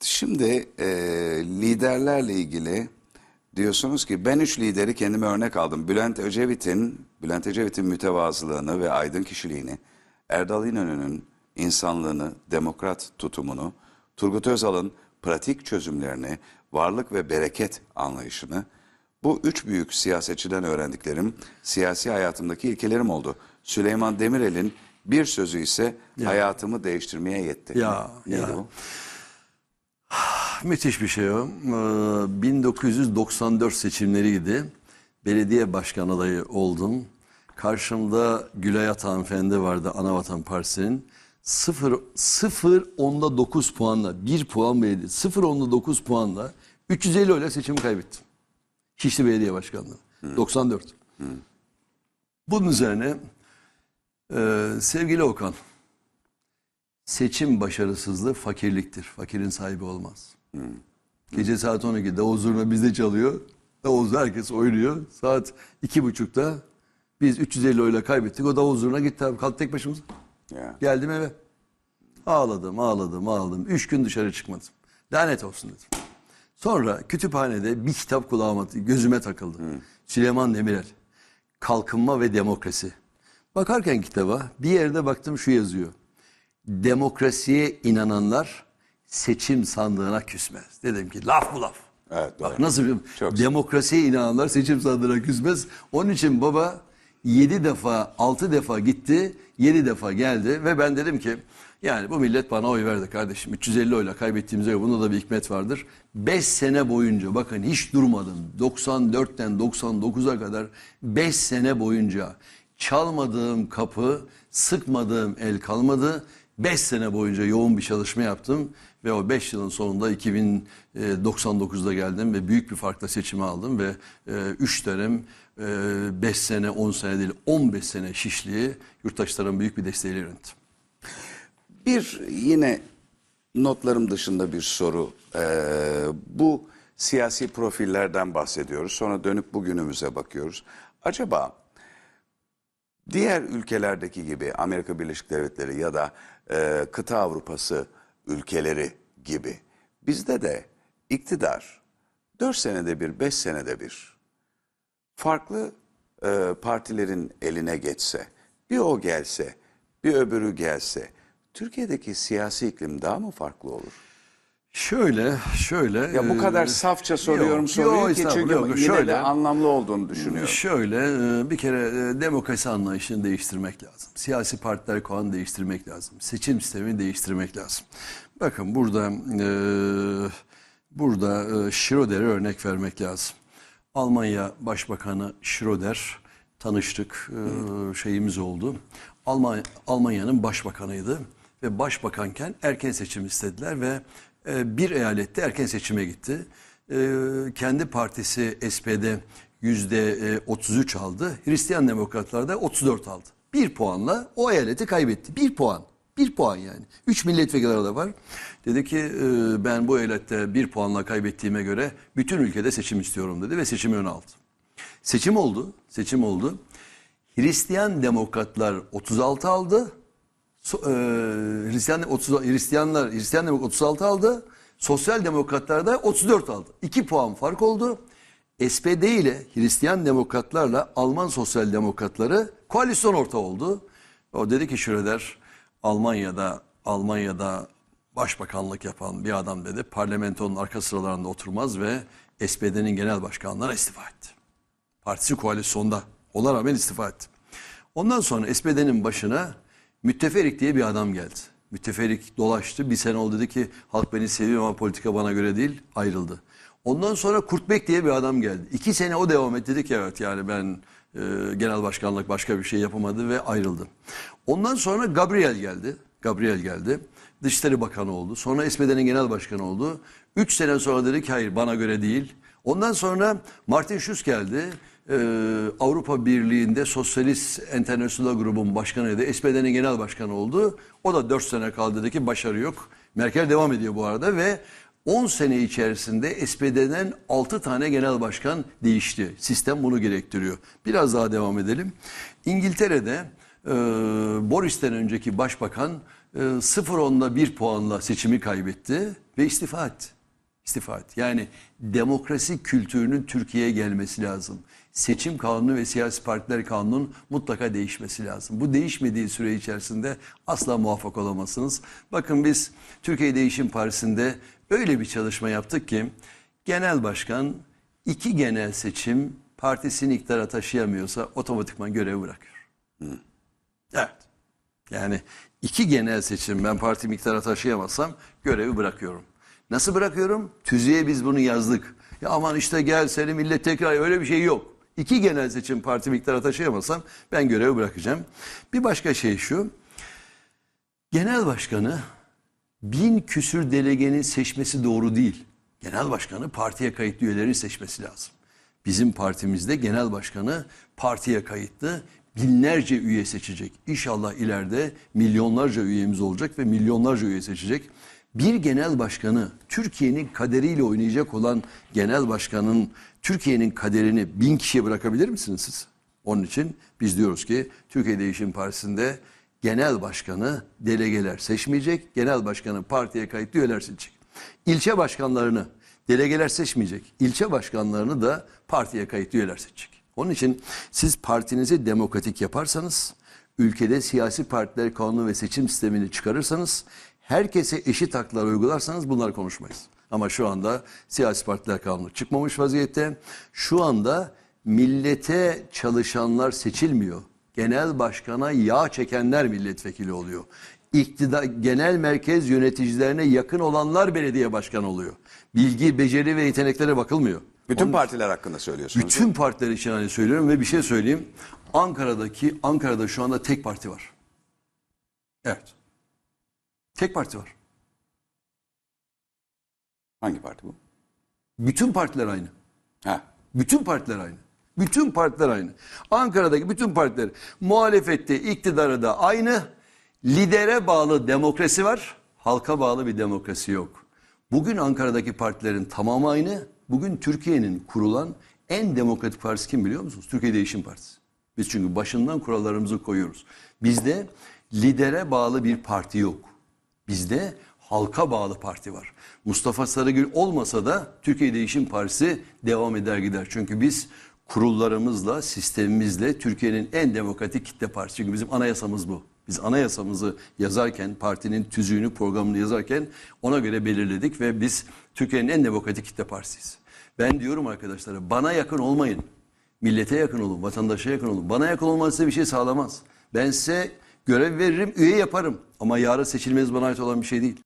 Şimdi e, liderlerle ilgili diyorsunuz ki ben üç lideri kendime örnek aldım. Bülent Ecevit'in Bülent Ecevit'in mütevazılığını ve aydın kişiliğini, Erdal İnönü'nün insanlığını, demokrat tutumunu, Turgut Özal'ın pratik çözümlerini, varlık ve bereket anlayışını bu üç büyük siyasetçiden öğrendiklerim siyasi hayatımdaki ilkelerim oldu. Süleyman Demirel'in bir sözü ise hayatımı değiştirmeye yetti. Ya, Neydi ya. o? Müthiş bir şey o. Ee, 1994 seçimleriydi. Belediye başkan adayı oldum. Karşımda Gülay Ata hanımefendi vardı Anavatan Partisi'nin. 0, 0 onda 9 puanla, 1 puan belediye, 0 onda 9 puanla 350 oyla seçimi kaybettim. Şişli Belediye Başkanlığı. 94. Bunun üzerine e, sevgili Okan, seçim başarısızlığı fakirliktir. Fakirin sahibi olmaz. Gece saat 12'de davul zurna bizde çalıyor. Davul herkes oynuyor. Saat iki buçukta biz 350 oyla kaybettik. O davul zurna gitti abi. Kaldı tek başımıza. Ya. Geldim eve. Ağladım, ağladım, ağladım. Üç gün dışarı çıkmadım. Lanet olsun dedim. Sonra kütüphanede bir kitap kulağıma, gözüme takıldı. Süleyman Demirel. Kalkınma ve Demokrasi. Bakarken kitaba bir yerde baktım şu yazıyor. Demokrasiye inananlar seçim sandığına küsmez. Dedim ki laf bu laf. Evet, Bak doğru. nasıl bir Çok demokrasiye inananlar seçim sandığına küsmez. Onun için baba yedi defa, altı defa gitti, yedi defa geldi ve ben dedim ki yani bu millet bana oy verdi kardeşim. 350 oyla kaybettiğimize göre bunda da bir hikmet vardır. 5 sene boyunca bakın hiç durmadım. 94'ten 99'a kadar 5 sene boyunca çalmadığım kapı, sıkmadığım el kalmadı. 5 sene boyunca yoğun bir çalışma yaptım ve o 5 yılın sonunda 2099'da geldim ve büyük bir farkla seçimi aldım ve 3 dönem 5 sene 10 sene değil 15 sene Şişli'yi yurttaşların büyük bir desteğiyle yönettim. Bir yine notlarım dışında bir soru. Ee, bu siyasi profillerden bahsediyoruz. Sonra dönüp bugünümüze bakıyoruz. Acaba diğer ülkelerdeki gibi Amerika Birleşik Devletleri ya da e, kıta Avrupası ülkeleri gibi bizde de iktidar 4 senede bir, 5 senede bir farklı e, partilerin eline geçse, bir o gelse, bir öbürü gelse, Türkiye'deki siyasi iklim daha mı farklı olur? Şöyle, şöyle. Ya bu kadar e, safça soruyorum yok, soruyu yok, ki çünkü yok, yine şöyle. de anlamlı olduğunu düşünüyorum. Şöyle e, bir kere e, demokrasi anlayışını değiştirmek lazım. Siyasi partiler kağını değiştirmek lazım. Seçim sistemini değiştirmek lazım. Bakın burada burada Schroeder'e örnek vermek lazım. Almanya Başbakanı Schröder tanıştık. şeyimiz oldu. Almanya Almanya'nın başbakanıydı ve başbakanken erken seçim istediler ve bir eyalette erken seçime gitti. E, kendi partisi SPD yüzde e, 33 aldı. Hristiyan Demokratlar da 34 aldı. Bir puanla o eyaleti kaybetti. Bir puan. Bir puan yani. Üç milletvekili arada var. Dedi ki e, ben bu eyalette bir puanla kaybettiğime göre bütün ülkede seçim istiyorum dedi ve seçimi öne aldı. Seçim oldu. Seçim oldu. Hristiyan Demokratlar 36 aldı. E, Hristiyan 30 Hristiyanlar Hristiyan Demokrat 36 aldı. Sosyal Demokratlar da 34 aldı. 2 puan fark oldu. SPD ile Hristiyan Demokratlarla Alman Sosyal Demokratları koalisyon ortağı oldu. O dedi ki Schröder Almanya'da Almanya'da başbakanlık yapan bir adam dedi. Parlamentonun arka sıralarında oturmaz ve SPD'nin genel başkanlığına istifa etti. Partisi koalisyonda. Ona rağmen istifa etti. Ondan sonra SPD'nin başına Mütteferik diye bir adam geldi. Mütteferik dolaştı. Bir sene oldu dedi ki halk beni seviyor ama politika bana göre değil ayrıldı. Ondan sonra Kurtbek diye bir adam geldi. İki sene o devam etti. Dedi ki evet yani ben e, genel başkanlık başka bir şey yapamadı ve ayrıldı. Ondan sonra Gabriel geldi. Gabriel geldi. Dışişleri Bakanı oldu. Sonra SPD'nin genel başkanı oldu. Üç sene sonra dedi ki hayır bana göre değil. Ondan sonra Martin Schulz geldi. Ee, Avrupa Birliği'nde Sosyalist Enternasyonel grubun başkanıydı. SPD'nin genel başkanı oldu. O da 4 sene kaldı dedi ki başarı yok. Merkel devam ediyor bu arada ve 10 sene içerisinde SPD'den 6 tane genel başkan değişti. Sistem bunu gerektiriyor. Biraz daha devam edelim. İngiltere'de e, Boris'ten önceki başbakan e, sıfır onda bir puanla seçimi kaybetti ve istifa etti. İstifa etti. Yani demokrasi kültürünün Türkiye'ye gelmesi lazım. Seçim kanunu ve siyasi partiler kanunun mutlaka değişmesi lazım. Bu değişmediği süre içerisinde asla muvaffak olamazsınız. Bakın biz Türkiye Değişim Partisi'nde öyle bir çalışma yaptık ki genel başkan iki genel seçim partisini iktidara taşıyamıyorsa otomatikman görevi bırakıyor. Evet. Yani iki genel seçim ben partimi iktidara taşıyamazsam görevi bırakıyorum. Nasıl bırakıyorum? Tüzüğe biz bunu yazdık. Ya aman işte gel seni millet tekrar öyle bir şey yok. İki genel seçim partimi iktidara taşıyamazsam ben görevi bırakacağım. Bir başka şey şu. Genel başkanı bin küsür delegenin seçmesi doğru değil. Genel başkanı partiye kayıtlı üyelerin seçmesi lazım. Bizim partimizde genel başkanı partiye kayıtlı binlerce üye seçecek. İnşallah ileride milyonlarca üyemiz olacak ve milyonlarca üye seçecek. Bir genel başkanı Türkiye'nin kaderiyle oynayacak olan genel başkanın Türkiye'nin kaderini bin kişiye bırakabilir misiniz siz? Onun için biz diyoruz ki Türkiye Değişim Partisi'nde genel başkanı delegeler seçmeyecek, genel başkanı partiye kayıtlı üyeler seçecek. İlçe başkanlarını delegeler seçmeyecek, ilçe başkanlarını da partiye kayıtlı üyeler seçecek. Onun için siz partinizi demokratik yaparsanız, ülkede siyasi partiler kanunu ve seçim sistemini çıkarırsanız, herkese eşit haklar uygularsanız bunlar konuşmayız. Ama şu anda siyasi partiler kanunu çıkmamış vaziyette. Şu anda millete çalışanlar seçilmiyor. Genel başkana yağ çekenler milletvekili oluyor. İktidar, genel merkez yöneticilerine yakın olanlar belediye başkanı oluyor. Bilgi, beceri ve yeteneklere bakılmıyor. Bütün partiler hakkında söylüyorsunuz. Bütün partiler için hani söylüyorum ve bir şey söyleyeyim. Ankara'daki Ankara'da şu anda tek parti var. Evet. Tek parti var. Hangi parti bu? Bütün partiler aynı. Ha. Bütün partiler aynı. Bütün partiler aynı. Ankara'daki bütün partiler muhalefette, iktidarı da aynı. Lidere bağlı demokrasi var. Halka bağlı bir demokrasi yok. Bugün Ankara'daki partilerin tamamı aynı. Bugün Türkiye'nin kurulan en demokratik partisi kim biliyor musunuz? Türkiye Değişim Partisi. Biz çünkü başından kurallarımızı koyuyoruz. Bizde lidere bağlı bir parti yok. Bizde halka bağlı parti var. Mustafa Sarıgül olmasa da Türkiye Değişim Partisi devam eder gider. Çünkü biz kurullarımızla, sistemimizle Türkiye'nin en demokratik kitle partisi. Çünkü bizim anayasamız bu. Biz anayasamızı yazarken, partinin tüzüğünü, programını yazarken ona göre belirledik ve biz Türkiye'nin en demokratik kitle partisiyiz. Ben diyorum arkadaşlara bana yakın olmayın. Millete yakın olun, vatandaşa yakın olun. Bana yakın olmanız size bir şey sağlamaz. Ben size görev veririm, üye yaparım. Ama yarın seçilmeniz bana ait olan bir şey değil.